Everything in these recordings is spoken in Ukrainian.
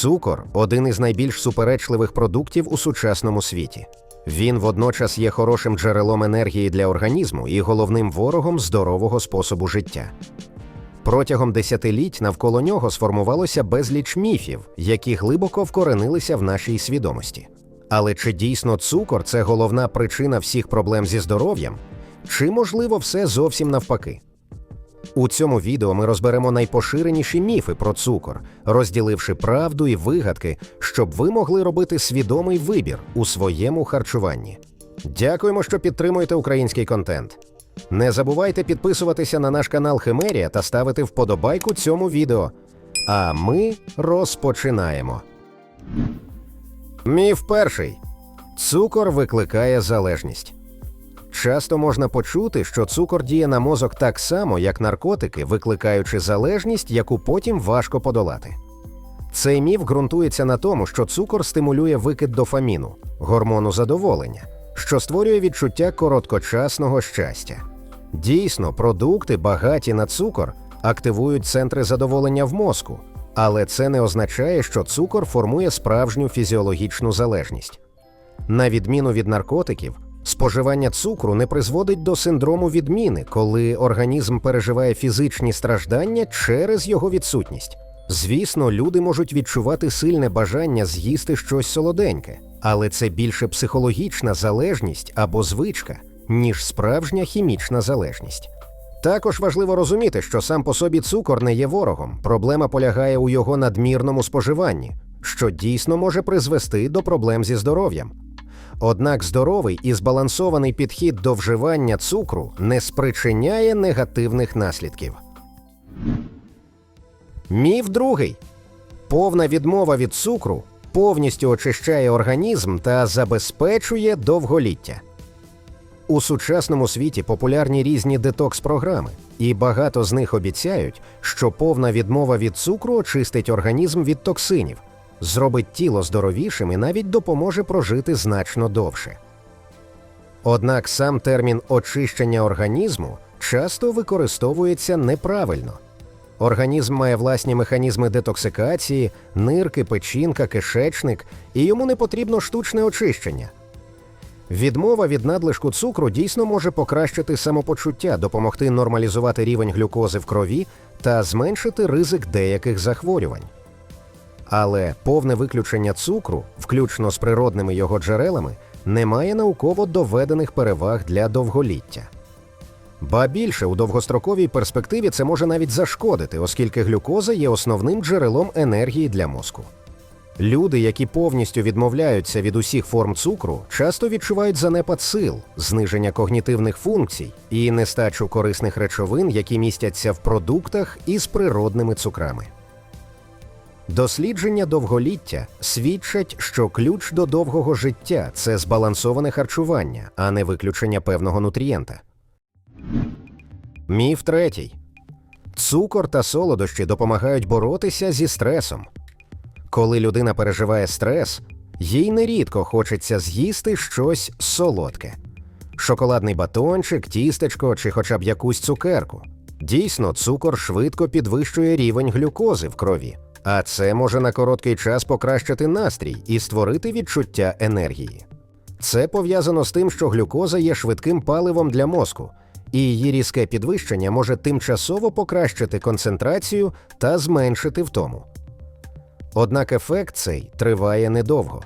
Цукор один із найбільш суперечливих продуктів у сучасному світі. Він водночас є хорошим джерелом енергії для організму і головним ворогом здорового способу життя. Протягом десятиліть навколо нього сформувалося безліч міфів, які глибоко вкоренилися в нашій свідомості. Але чи дійсно цукор це головна причина всіх проблем зі здоров'ям? Чи можливо все зовсім навпаки? У цьому відео ми розберемо найпоширеніші міфи про цукор, розділивши правду і вигадки, щоб ви могли робити свідомий вибір у своєму харчуванні. Дякуємо, що підтримуєте український контент. Не забувайте підписуватися на наш канал Химерія та ставити вподобайку цьому відео. А ми розпочинаємо. Міф перший: цукор викликає залежність. Часто можна почути, що цукор діє на мозок так само, як наркотики, викликаючи залежність, яку потім важко подолати. Цей міф ґрунтується на тому, що цукор стимулює викид дофаміну, гормону задоволення, що створює відчуття короткочасного щастя. Дійсно, продукти, багаті на цукор, активують центри задоволення в мозку, але це не означає, що цукор формує справжню фізіологічну залежність. На відміну від наркотиків, споживання цукру не призводить до синдрому відміни, коли організм переживає фізичні страждання через його відсутність. Звісно, люди можуть відчувати сильне бажання з'їсти щось солоденьке, але це більше психологічна залежність або звичка, ніж справжня хімічна залежність. Також важливо розуміти, що сам по собі цукор не є ворогом. Проблема полягає у його надмірному споживанні, що дійсно може призвести до проблем зі здоров'ям. Однак здоровий і збалансований підхід до вживання цукру не спричиняє негативних наслідків. Міф другий: повна відмова від цукру повністю очищає організм та забезпечує довголіття. У сучасному світі популярні різні детокс-програми, і багато з них обіцяють, що повна відмова від цукру очистить організм від токсинів, зробить тіло здоровішим і навіть допоможе прожити значно довше. Однак сам термін очищення організму часто використовується неправильно. Організм має власні механізми детоксикації, нирки, печінка, кишечник, і йому не потрібно штучне очищення. Відмова від надлишку цукру дійсно може покращити самопочуття, допомогти нормалізувати рівень глюкози в крові та зменшити ризик деяких захворювань. Але повне виключення цукру, включно з природними його джерелами, не має науково доведених переваг для довголіття. Ба більше у довгостроковій перспективі це може навіть зашкодити, оскільки глюкоза є основним джерелом енергії для мозку. Люди, які повністю відмовляються від усіх форм цукру, часто відчувають занепад сил, зниження когнітивних функцій і нестачу корисних речовин, які містяться в продуктах із природними цукрами. Дослідження довголіття свідчать, що ключ до довгого життя це збалансоване харчування, а не виключення певного нутрієнта. Міф третій. Цукор та солодощі допомагають боротися зі стресом. Коли людина переживає стрес, їй нерідко хочеться з'їсти щось солодке: шоколадний батончик, тістечко чи хоча б якусь цукерку. Дійсно, цукор швидко підвищує рівень глюкози в крові, а це може на короткий час покращити настрій і створити відчуття енергії. Це пов'язано з тим, що глюкоза є швидким паливом для мозку, і її різке підвищення може тимчасово покращити концентрацію та зменшити втому. Однак ефект цей триває недовго.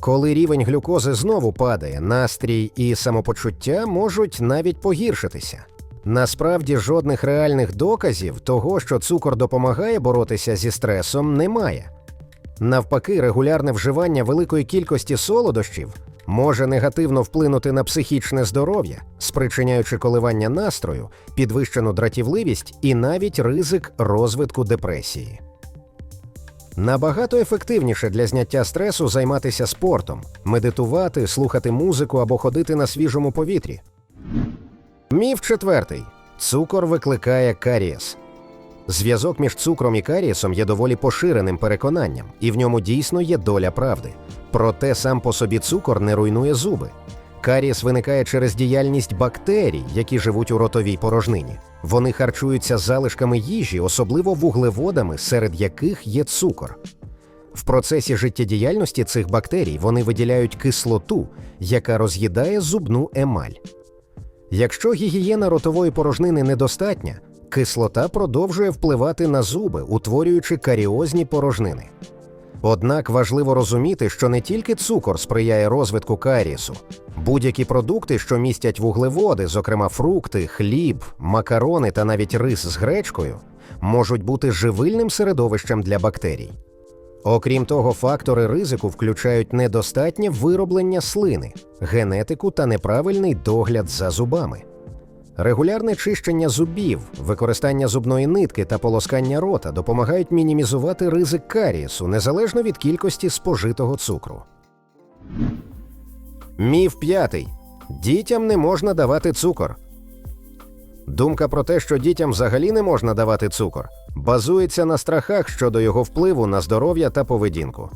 Коли рівень глюкози знову падає, настрій і самопочуття можуть навіть погіршитися. Насправді жодних реальних доказів того, що цукор допомагає боротися зі стресом, немає. Навпаки, регулярне вживання великої кількості солодощів може негативно вплинути на психічне здоров'я, спричиняючи коливання настрою, підвищену дратівливість і навіть ризик розвитку депресії. Набагато ефективніше для зняття стресу займатися спортом, медитувати, слухати музику або ходити на свіжому повітрі. Міф четвертий: цукор викликає карієс. Зв'язок між цукром і карієсом є доволі поширеним переконанням, і в ньому дійсно є доля правди. Проте сам по собі цукор не руйнує зуби. Карієс виникає через діяльність бактерій, які живуть у ротовій порожнині. Вони харчуються залишками їжі, особливо вуглеводами, серед яких є цукор. В процесі життєдіяльності цих бактерій вони виділяють кислоту, яка роз'їдає зубну емаль. Якщо гігієна ротової порожнини недостатня, кислота продовжує впливати на зуби, утворюючи каріозні порожнини. Однак важливо розуміти, що не тільки цукор сприяє розвитку карієсу. Будь-які продукти, що містять вуглеводи, зокрема фрукти, хліб, макарони та навіть рис з гречкою, можуть бути живильним середовищем для бактерій. Окрім того, фактори ризику включають недостатнє вироблення слини, генетику та неправильний догляд за зубами. Регулярне чищення зубів, використання зубної нитки та полоскання рота допомагають мінімізувати ризик карієсу незалежно від кількості спожитого цукру. Міф п'ятий. Дітям не можна давати цукор. Думка про те, що дітям взагалі не можна давати цукор, базується на страхах щодо його впливу на здоров'я та поведінку.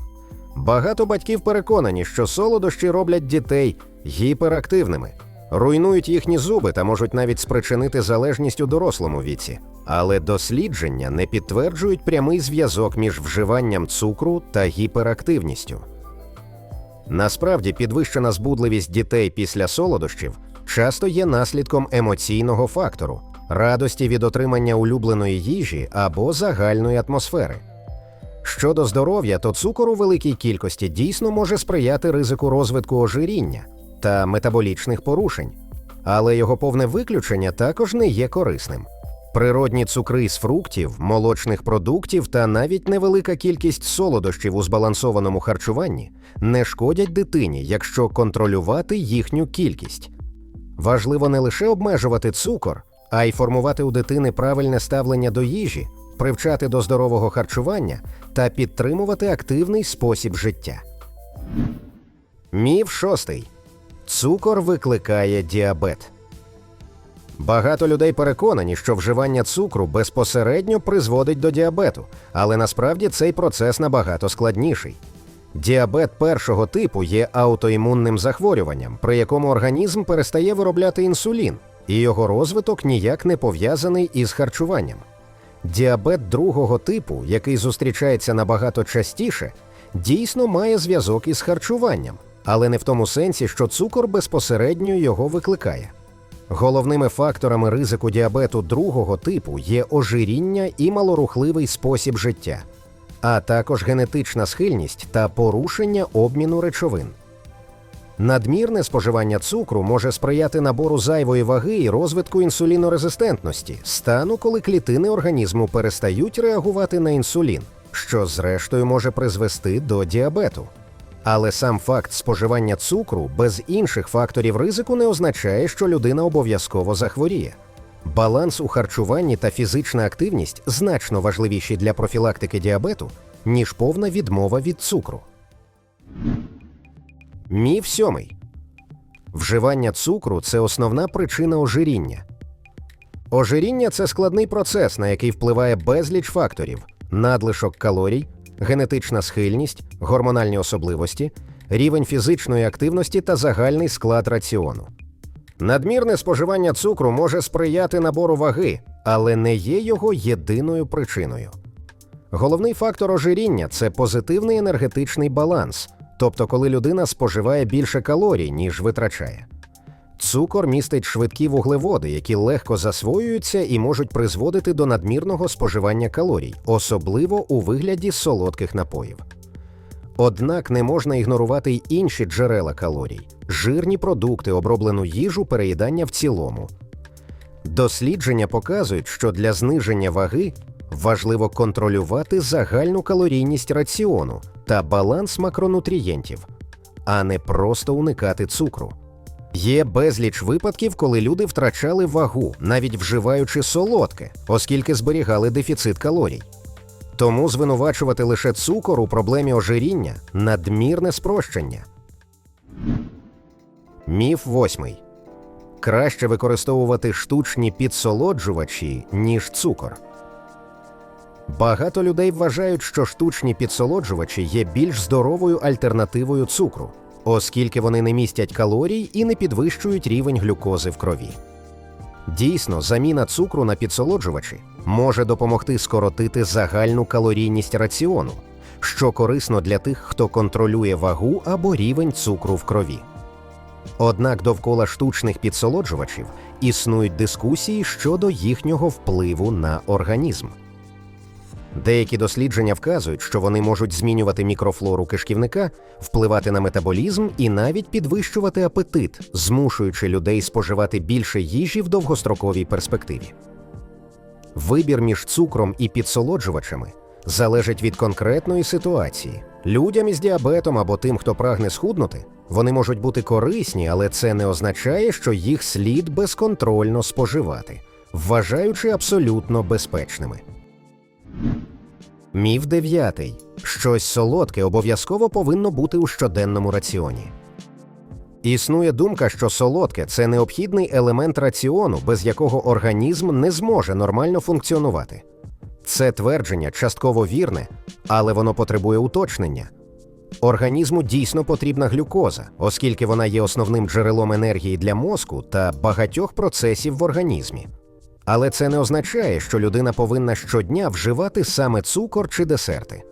Багато батьків переконані, що солодощі роблять дітей гіперактивними, руйнують їхні зуби та можуть навіть спричинити залежність у дорослому віці. Але дослідження не підтверджують прямий зв'язок між вживанням цукру та гіперактивністю. Насправді, підвищена збудливість дітей після солодощів часто є наслідком емоційного фактору, радості від отримання улюбленої їжі або загальної атмосфери. Щодо здоров'я, то цукор у великій кількості дійсно може сприяти ризику розвитку ожиріння та метаболічних порушень, але його повне виключення також не є корисним. Природні цукри з фруктів, молочних продуктів та навіть невелика кількість солодощів у збалансованому харчуванні не шкодять дитині, якщо контролювати їхню кількість. Важливо не лише обмежувати цукор, а й формувати у дитини правильне ставлення до їжі, привчати до здорового харчування та підтримувати активний спосіб життя. Міф шостий. Цукор викликає діабет. Багато людей переконані, що вживання цукру безпосередньо призводить до діабету, але насправді цей процес набагато складніший. Діабет першого типу є аутоімунним захворюванням, при якому організм перестає виробляти інсулін, і його розвиток ніяк не пов'язаний із харчуванням. Діабет другого типу, який зустрічається набагато частіше, дійсно має зв'язок із харчуванням, але не в тому сенсі, що цукор безпосередньо його викликає. Головними факторами ризику діабету другого типу є ожиріння і малорухливий спосіб життя, а також генетична схильність та порушення обміну речовин. Надмірне споживання цукру може сприяти набору зайвої ваги і розвитку інсулінорезистентності, стану, коли клітини організму перестають реагувати на інсулін, що зрештою може призвести до діабету. Але сам факт споживання цукру без інших факторів ризику не означає, що людина обов'язково захворіє. Баланс у харчуванні та фізична активність значно важливіші для профілактики діабету, ніж повна відмова від цукру. Міф сьомий. Вживання цукру це основна причина ожиріння. Ожиріння це складний процес, на який впливає безліч факторів: надлишок калорій, генетична схильність, гормональні особливості, рівень фізичної активності та загальний склад раціону. Надмірне споживання цукру може сприяти набору ваги, але не є його єдиною причиною. Головний фактор ожиріння це позитивний енергетичний баланс, тобто коли людина споживає більше калорій, ніж витрачає. Цукор містить швидкі вуглеводи, які легко засвоюються і можуть призводити до надмірного споживання калорій, особливо у вигляді солодких напоїв. Однак не можна ігнорувати й інші джерела калорій, жирні продукти, оброблену їжу, переїдання в цілому. Дослідження показують, що для зниження ваги важливо контролювати загальну калорійність раціону та баланс макронутрієнтів, а не просто уникати цукру. Є безліч випадків, коли люди втрачали вагу, навіть вживаючи солодке, оскільки зберігали дефіцит калорій. Тому звинувачувати лише цукор у проблемі ожиріння надмірне спрощення. Міф восьмий. Краще використовувати штучні підсолоджувачі, ніж цукор. Багато людей вважають, що штучні підсолоджувачі є більш здоровою альтернативою цукру, оскільки вони не містять калорій і не підвищують рівень глюкози в крові. Дійсно, заміна цукру на підсолоджувачі може допомогти скоротити загальну калорійність раціону, що корисно для тих, хто контролює вагу або рівень цукру в крові. Однак довкола штучних підсолоджувачів існують дискусії щодо їхнього впливу на організм. Деякі дослідження вказують, що вони можуть змінювати мікрофлору кишківника, впливати на метаболізм і навіть підвищувати апетит, змушуючи людей споживати більше їжі в довгостроковій перспективі. Вибір між цукром і підсолоджувачами залежить від конкретної ситуації. Людям із діабетом або тим, хто прагне схуднути, вони можуть бути корисні, але це не означає, що їх слід безконтрольно споживати, вважаючи абсолютно безпечними. Міф дев'ятий. Щось солодке обов'язково повинно бути у щоденному раціоні. Існує думка, що солодке це необхідний елемент раціону, без якого організм не зможе нормально функціонувати. Це твердження частково вірне, але воно потребує уточнення. Організму дійсно потрібна глюкоза, оскільки вона є основним джерелом енергії для мозку та багатьох процесів в організмі. Але це не означає, що людина повинна щодня вживати саме цукор чи десерти.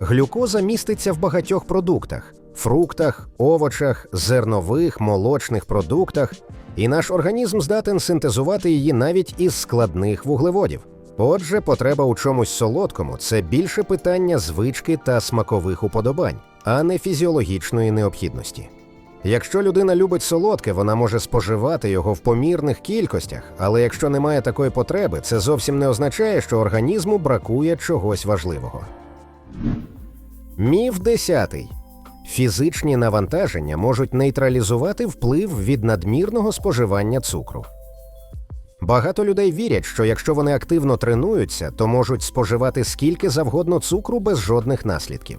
Глюкоза міститься в багатьох продуктах фруктах, овочах, зернових, молочних продуктах, і наш організм здатен синтезувати її навіть із складних вуглеводів. Отже, потреба у чомусь солодкому це більше питання звички та смакових уподобань, а не фізіологічної необхідності. Якщо людина любить солодке, вона може споживати його в помірних кількостях, але якщо немає такої потреби, це зовсім не означає, що організму бракує чогось важливого. Міф 10. Фізичні навантаження можуть нейтралізувати вплив від надмірного споживання цукру. Багато людей вірять, що якщо вони активно тренуються, то можуть споживати скільки завгодно цукру без жодних наслідків.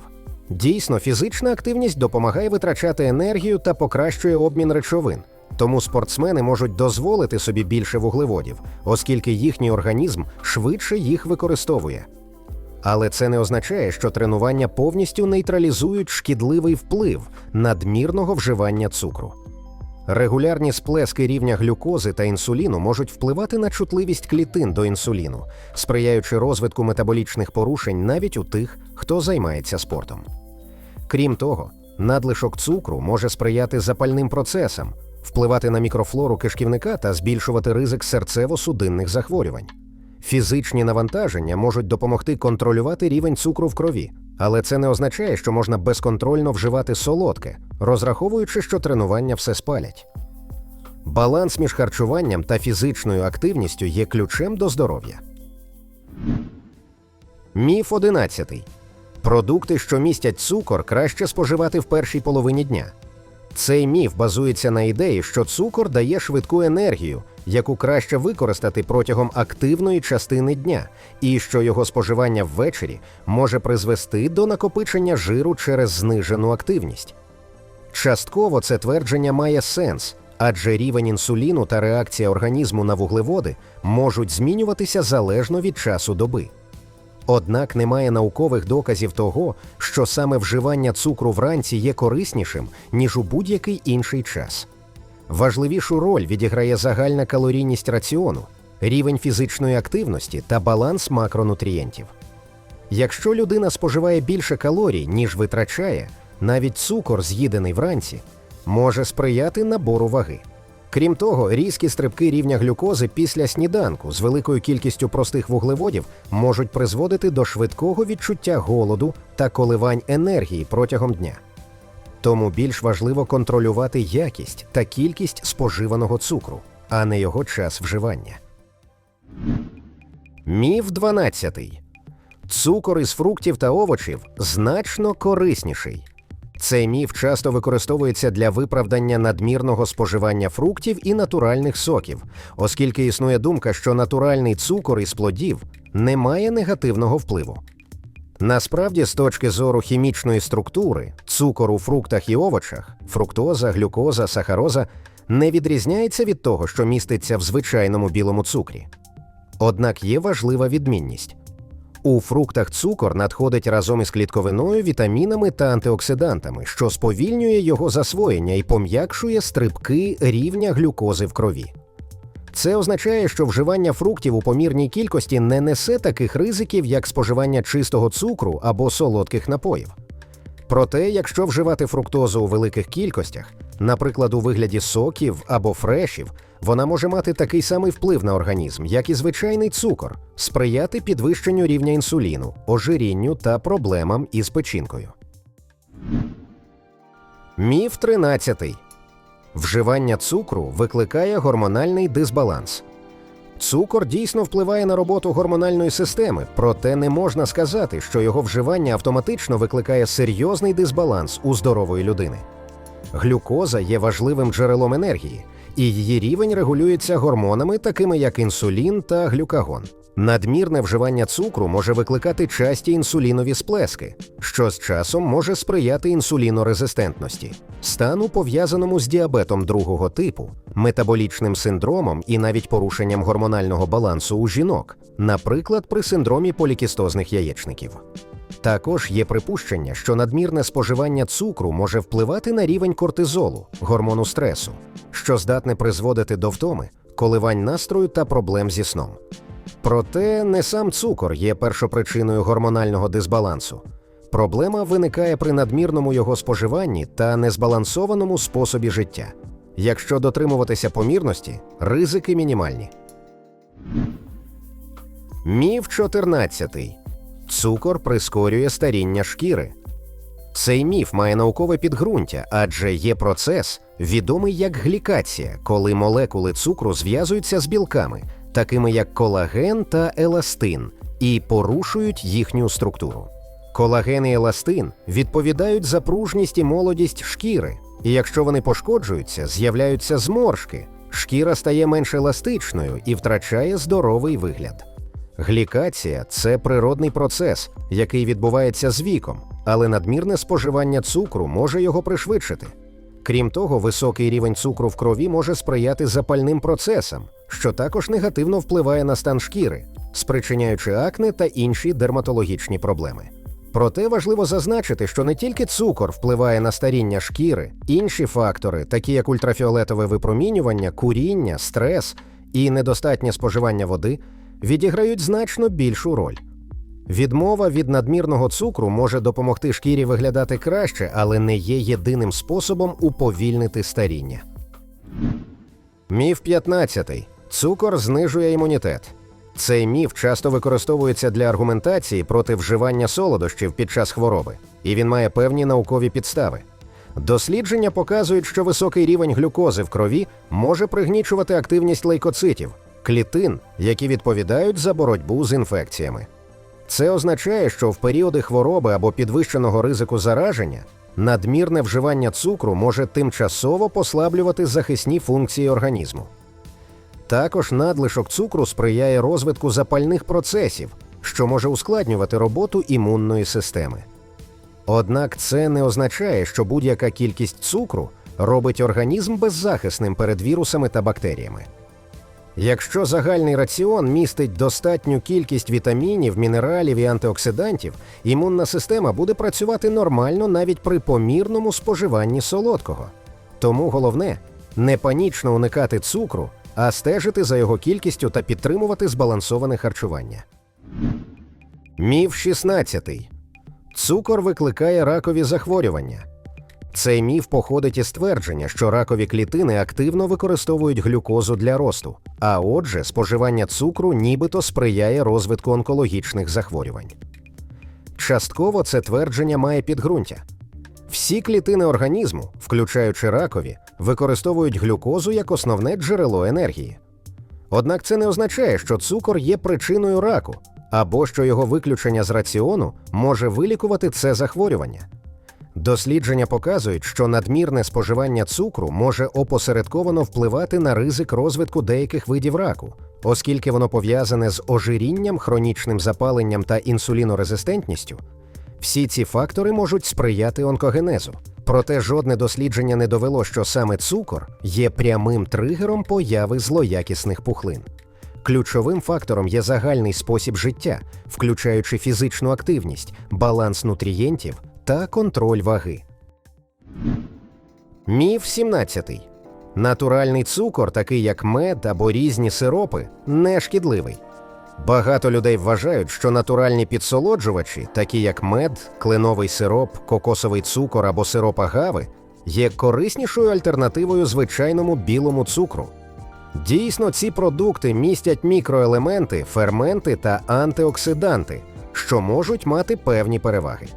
Дійсно, фізична активність допомагає витрачати енергію та покращує обмін речовин. Тому спортсмени можуть дозволити собі більше вуглеводів, оскільки їхній організм швидше їх використовує. Але це не означає, що тренування повністю нейтралізують шкідливий вплив надмірного вживання цукру. Регулярні сплески рівня глюкози та інсуліну можуть впливати на чутливість клітин до інсуліну, сприяючи розвитку метаболічних порушень навіть у тих, хто займається спортом. Крім того, надлишок цукру може сприяти запальним процесам, впливати на мікрофлору кишківника та збільшувати ризик серцево-судинних захворювань. Фізичні навантаження можуть допомогти контролювати рівень цукру в крові, але це не означає, що можна безконтрольно вживати солодке, розраховуючи, що тренування все спалять. Баланс між харчуванням та фізичною активністю є ключем до здоров'я. Міф 11. Продукти, що містять цукор, краще споживати в першій половині дня. Цей міф базується на ідеї, що цукор дає швидку енергію, яку краще використати протягом активної частини дня, і що його споживання ввечері може призвести до накопичення жиру через знижену активність. Частково це твердження має сенс, адже рівень інсуліну та реакція організму на вуглеводи можуть змінюватися залежно від часу доби. Однак немає наукових доказів того, що саме вживання цукру вранці є кориснішим, ніж у будь-який інший час. Важливішу роль відіграє загальна калорійність раціону, рівень фізичної активності та баланс макронутрієнтів. Якщо людина споживає більше калорій, ніж витрачає, навіть цукор, з'їдений вранці, може сприяти набору ваги. Крім того, різкі стрибки рівня глюкози після сніданку з великою кількістю простих вуглеводів можуть призводити до швидкого відчуття голоду та коливань енергії протягом дня. Тому більш важливо контролювати якість та кількість споживаного цукру, а не його час вживання. Міф 12. Цукор із фруктів та овочів значно корисніший. Цей міф часто використовується для виправдання надмірного споживання фруктів і натуральних соків, оскільки існує думка, що натуральний цукор із плодів не має негативного впливу. Насправді, з точки зору хімічної структури, цукор у фруктах і овочах, фруктоза, глюкоза, сахароза не відрізняється від того, що міститься в звичайному білому цукрі. Однак є важлива відмінність. У фруктах цукор надходить разом із клітковиною, вітамінами та антиоксидантами, що сповільнює його засвоєння і пом'якшує стрибки рівня глюкози в крові. Це означає, що вживання фруктів у помірній кількості не несе таких ризиків, як споживання чистого цукру або солодких напоїв. Проте, якщо вживати фруктозу у великих кількостях, наприклад, у вигляді соків або фрешів, вона може мати такий самий вплив на організм, як і звичайний цукор, сприяти підвищенню рівня інсуліну, ожирінню та проблемам із печінкою. Міф 13. Вживання цукру викликає гормональний дисбаланс. Цукор дійсно впливає на роботу гормональної системи, проте не можна сказати, що його вживання автоматично викликає серйозний дисбаланс у здорової людини. Глюкоза є важливим джерелом енергії, і її рівень регулюється гормонами, такими як інсулін та глюкагон. Надмірне вживання цукру може викликати часті інсулінові сплески, що з часом може сприяти інсулінорезистентності, стану пов'язаному з діабетом другого типу, метаболічним синдромом і навіть порушенням гормонального балансу у жінок, наприклад, при синдромі полікістозних яєчників. Також є припущення, що надмірне споживання цукру може впливати на рівень кортизолу, гормону стресу, що здатне призводити до втоми, коливань настрою та проблем зі сном. Проте не сам цукор є першопричиною гормонального дисбалансу. Проблема виникає при надмірному його споживанні та незбалансованому способі життя. Якщо дотримуватися помірності, ризики мінімальні. Міф 14. Цукор прискорює старіння шкіри. Цей міф має наукове підґрунтя, адже є процес, відомий як глікація, коли молекули цукру зв'язуються з білками, такими як колаген та еластин, і порушують їхню структуру. Колаген і еластин відповідають за пружність і молодість шкіри, і якщо вони пошкоджуються, з'являються зморшки, шкіра стає менш еластичною і втрачає здоровий вигляд. Глікація це природний процес, який відбувається з віком, але надмірне споживання цукру може його пришвидшити. Крім того, високий рівень цукру в крові може сприяти запальним процесам, що також негативно впливає на стан шкіри, спричиняючи акне та інші дерматологічні проблеми. Проте важливо зазначити, що не тільки цукор впливає на старіння шкіри, інші фактори, такі як ультрафіолетове випромінювання, куріння, стрес і недостатнє споживання води, відіграють значно більшу роль. Відмова від надмірного цукру може допомогти шкірі виглядати краще, але не є єдиним способом уповільнити старіння. Міф 15. Цукор знижує імунітет. Цей міф часто використовується для аргументації проти вживання солодощів під час хвороби, і він має певні наукові підстави. Дослідження показують, що високий рівень глюкози в крові може пригнічувати активність лейкоцитів, клітин, які відповідають за боротьбу з інфекціями. Це означає, що в періоди хвороби або підвищеного ризику зараження надмірне вживання цукру може тимчасово послаблювати захисні функції організму. Також надлишок цукру сприяє розвитку запальних процесів, що може ускладнювати роботу імунної системи. Однак це не означає, що будь-яка кількість цукру робить організм беззахисним перед вірусами та бактеріями. Якщо загальний раціон містить достатню кількість вітамінів, мінералів і антиоксидантів, імунна система буде працювати нормально навіть при помірному споживанні солодкого. Тому головне не панічно уникати цукру, а стежити за його кількістю та підтримувати збалансоване харчування. Міф 16. Цукор викликає ракові захворювання. Цей міф походить із твердження, що ракові клітини активно використовують глюкозу для росту, а отже, споживання цукру нібито сприяє розвитку онкологічних захворювань. Частково це твердження має підґрунтя. Всі клітини організму, включаючи ракові, використовують глюкозу як основне джерело енергії. Однак це не означає, що цукор є причиною раку, або що його виключення з раціону може вилікувати це захворювання. Дослідження показують, що надмірне споживання цукру може опосередковано впливати на ризик розвитку деяких видів раку, оскільки воно пов'язане з ожирінням, хронічним запаленням та інсулінорезистентністю. Всі ці фактори можуть сприяти онкогенезу. Проте жодне дослідження не довело, що саме цукор є прямим тригером появи злоякісних пухлин. Ключовим фактором є загальний спосіб життя, включаючи фізичну активність, баланс нутрієнтів та контроль ваги. Міф 17. Натуральний цукор, такий як мед або різні сиропи, не шкідливий. Багато людей вважають, що натуральні підсолоджувачі, такі як мед, кленовий сироп, кокосовий цукор або сироп агави, є кориснішою альтернативою звичайному білому цукру. Дійсно, ці продукти містять мікроелементи, ферменти та антиоксиданти, що можуть мати певні переваги.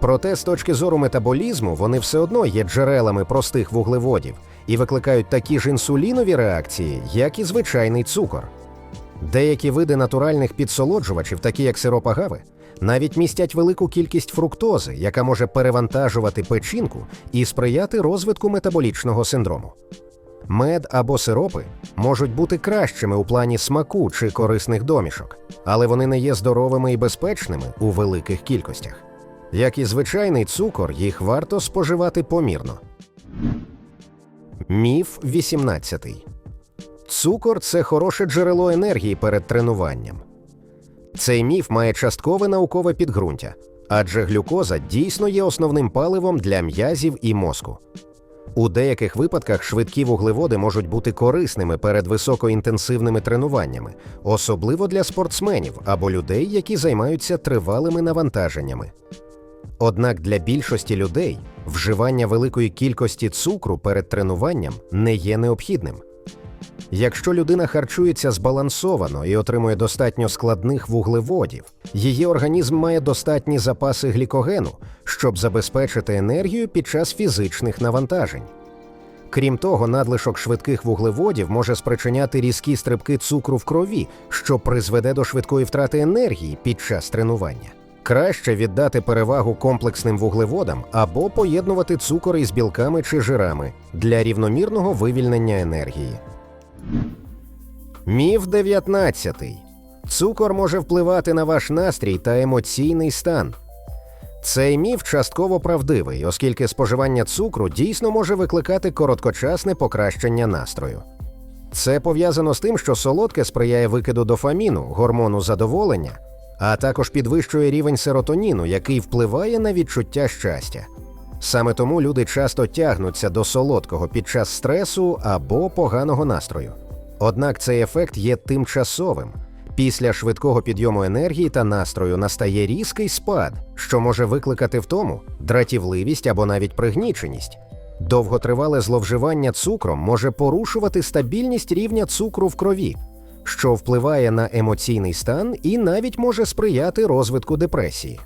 Проте, з точки зору метаболізму, вони все одно є джерелами простих вуглеводів і викликають такі ж інсулінові реакції, як і звичайний цукор. Деякі види натуральних підсолоджувачів, такі як сироп агави, навіть містять велику кількість фруктози, яка може перевантажувати печінку і сприяти розвитку метаболічного синдрому. Мед або сиропи можуть бути кращими у плані смаку чи корисних домішок, але вони не є здоровими і безпечними у великих кількостях. Як і звичайний цукор, їх варто споживати помірно. Міф 18. Цукор це хороше джерело енергії перед тренуванням. Цей міф має часткове наукове підґрунтя, адже глюкоза дійсно є основним паливом для м'язів і мозку. У деяких випадках швидкі вуглеводи можуть бути корисними перед високоінтенсивними тренуваннями, особливо для спортсменів або людей, які займаються тривалими навантаженнями. Однак для більшості людей вживання великої кількості цукру перед тренуванням не є необхідним. Якщо людина харчується збалансовано і отримує достатньо складних вуглеводів, її організм має достатні запаси глікогену, щоб забезпечити енергію під час фізичних навантажень. Крім того, надлишок швидких вуглеводів може спричиняти різкі стрибки цукру в крові, що призведе до швидкої втрати енергії під час тренування. Краще віддати перевагу комплексним вуглеводам або поєднувати цукор із білками чи жирами для рівномірного вивільнення енергії. Міф 19. Цукор може впливати на ваш настрій та емоційний стан. Цей міф частково правдивий, оскільки споживання цукру дійсно може викликати короткочасне покращення настрою. Це пов'язано з тим, що солодке сприяє викиду дофаміну, гормону задоволення, а також підвищує рівень серотоніну, який впливає на відчуття щастя. Саме тому люди часто тягнуться до солодкого під час стресу або поганого настрою. Однак цей ефект є тимчасовим. Після швидкого підйому енергії та настрою настає різкий спад, що може викликати втому, дратівливість або навіть пригніченість. Довготривале зловживання цукром може порушувати стабільність рівня цукру в крові, що впливає на емоційний стан і навіть може сприяти розвитку депресії.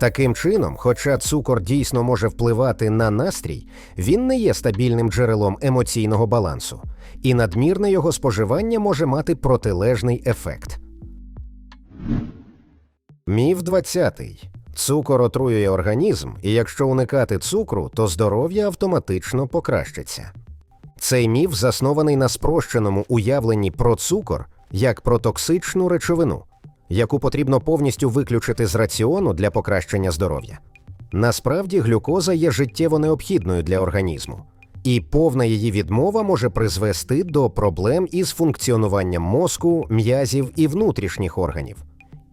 Таким чином, хоча цукор дійсно може впливати на настрій, він не є стабільним джерелом емоційного балансу, і надмірне його споживання може мати протилежний ефект. Міф 20. Цукор отруює організм, і якщо уникати цукру, то здоров'я автоматично покращиться. Цей міф заснований на спрощеному уявленні про цукор як про токсичну речовину, яку потрібно повністю виключити з раціону для покращення здоров'я. Насправді, глюкоза є життєво необхідною для організму, і повна її відмова може призвести до проблем із функціонуванням мозку, м'язів і внутрішніх органів.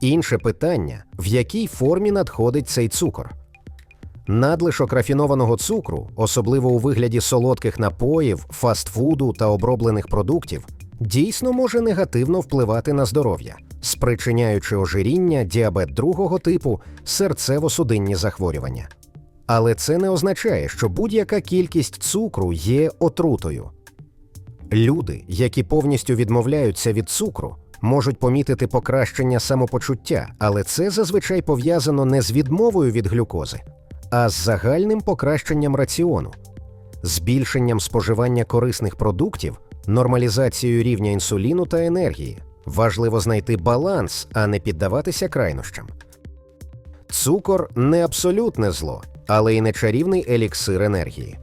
Інше питання, в якій формі надходить цей цукор. Надлишок рафінованого цукру, особливо у вигляді солодких напоїв, фастфуду та оброблених продуктів, дійсно може негативно впливати на здоров'я, спричиняючи ожиріння, діабет другого типу, серцево-судинні захворювання. Але це не означає, що будь-яка кількість цукру є отрутою. Люди, які повністю відмовляються від цукру, можуть помітити покращення самопочуття, але це зазвичай пов'язано не з відмовою від глюкози, а з загальним покращенням раціону, збільшенням споживання корисних продуктів, нормалізацією рівня інсуліну та енергії. Важливо знайти баланс, а не піддаватися крайнощам. Цукор не абсолютне зло, але й не чарівний еліксир енергії.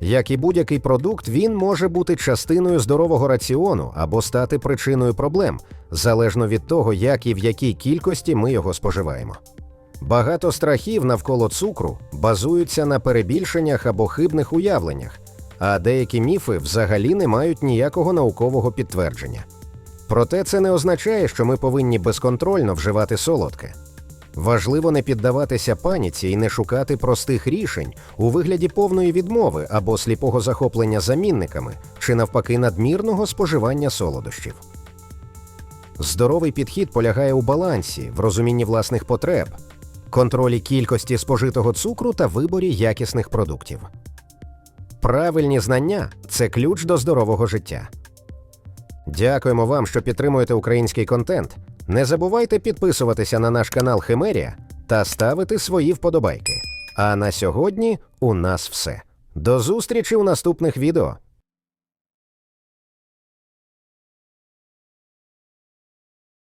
Як і будь-який продукт, він може бути частиною здорового раціону або стати причиною проблем, залежно від того, як і в якій кількості ми його споживаємо. Багато страхів навколо цукру базуються на перебільшеннях або хибних уявленнях, а деякі міфи взагалі не мають ніякого наукового підтвердження. Проте це не означає, що ми повинні безконтрольно вживати солодке. Важливо не піддаватися паніці і не шукати простих рішень у вигляді повної відмови або сліпого захоплення замінниками чи навпаки надмірного споживання солодощів. Здоровий підхід полягає у балансі, в розумінні власних потреб, контролі кількості спожитого цукру та виборі якісних продуктів. Правильні знання це ключ до здорового життя. Дякуємо вам, що підтримуєте український контент. Не забувайте підписуватися на наш канал Химерія та ставити свої вподобайки. А на сьогодні у нас все. До зустрічі у наступних відео.